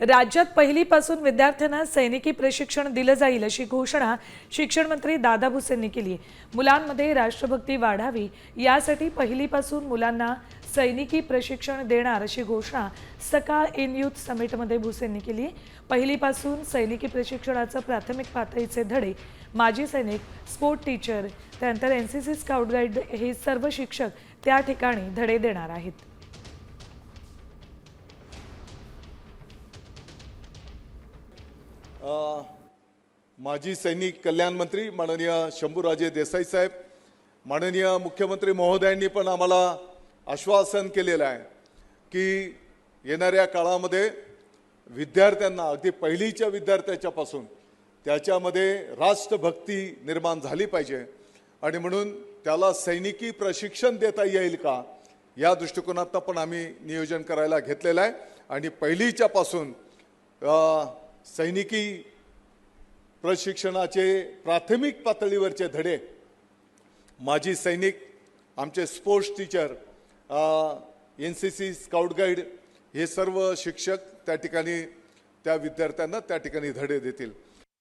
राज्यात पहिलीपासून विद्यार्थ्यांना सैनिकी प्रशिक्षण दिलं जाईल अशी घोषणा शिक्षण मंत्री दादा भुसेंनी केली मुलांमध्ये राष्ट्रभक्ती वाढावी यासाठी पहिलीपासून मुलांना सैनिकी प्रशिक्षण देणार अशी घोषणा सकाळ इन युथ समिटमध्ये भुसेंनी केली पहिलीपासून सैनिकी प्रशिक्षणाचं प्राथमिक पातळीचे धडे माजी सैनिक स्पोर्ट टीचर त्यानंतर N C C scout guide हे सर्व शिक्षक त्या ठिकाणी धडे देणार आहेत. माजी सैनिक कल्याण मंत्री माननीय शंभूराजे देसाई साहेब माननीय मुख्यमंत्री महोदयांनी पण आम्हाला आश्वासन केलेलं आहे की येणाऱ्या काळामध्ये विद्यार्थ्यांना अगदी पहिलीच्या विद्यार्थ्याच्यापासून त्याच्यामध्ये राष्ट्रभक्ती निर्माण झाली पाहिजे आणि म्हणून त्याला सैनिकी प्रशिक्षण देता येईल का या दृष्टिकोनातनं पण आम्ही नियोजन करायला घेतलेलं आहे. आणि पहिलीच्यापासून सैनिकी प्रशिक्षणाचे प्राथमिक पातळीवरचे धडे. माजी सैनिक आमचे sports teacher N C C scout guide हे सर्व शिक्षक त्या ठिकाणी त्या विद्यार्थ्यांना त्या ठिकाणी धडे देतील.